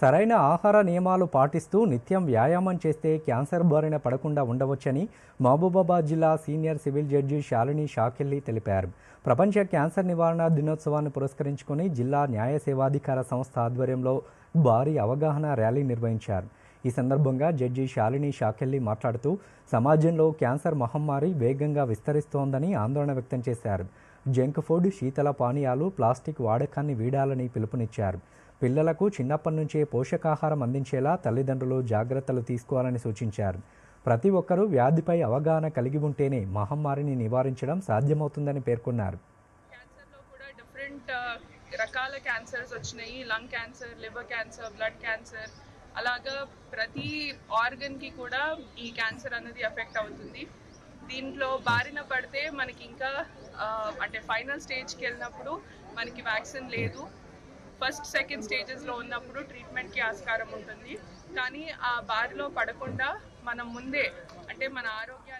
సరైన ఆహార నియమాలు పాటిస్తూ నిత్యం వ్యాయామం చేస్తే క్యాన్సర్ బారిన పడకుండా ఉండవచ్చని మహబూబాబాద్ జిల్లా senior civil judge Shalini Shakelli తెలిపారు. ప్రపంచ క్యాన్సర్ నివారణ దినోత్సవాన్ని పురస్కరించుకొని జిల్లా న్యాయ సేవాధికార సంస్థ ఆధ్వర్యంలో భారీ అవగాహన ర్యాలీ నిర్వహించారు. ఈ సందర్భంగా జడ్జి శాలిని షాకెల్లి మాట్లాడుతూ సమాజంలో క్యాన్సర్ మహమ్మారి వేగంగా విస్తరిస్తోందని ఆందోళన వ్యక్తం చేశారు. జంక్ ఫుడ్ శీతల పానీయాలు ప్లాస్టిక్ వాడకాన్ని వీడాలని పిలుపునిచ్చారు. పిల్లలకు చిన్నప్పటి నుంచే పోషకాహారం అందించేలా తల్లిదండ్రులు జాగ్రత్తలు తీసుకోవాలని సూచించారు. ప్రతి ఒక్కరూ వ్యాధిపై అవగాహన కలిగి ఉంటేనే మహమ్మారిని నివారించడం సాధ్యమవుతుందని పేర్కొన్నారు. రకాల క్యాన్సర్స్ వచ్చినాయి. Lung cancer liver cancer blood cancer అలాగా ప్రతి ఆర్గన్కి కూడా ఈ క్యాన్సర్ అనేది ఎఫెక్ట్ అవుతుంది. దీంట్లో బారిన పడితే మనకి ఇంకా అంటే ఫైనల్ స్టేజ్కి వెళ్ళినప్పుడు మనకి వ్యాక్సిన్ లేదు. ఫస్ట్ సెకండ్ స్టేజెస్లో ఉన్నప్పుడు ట్రీట్మెంట్కి ఆస్కారం ఉంటుంది. కానీ ఆ బారిలో పడకుండా మనం ముందే అంటే మన ఆరోగ్యానికి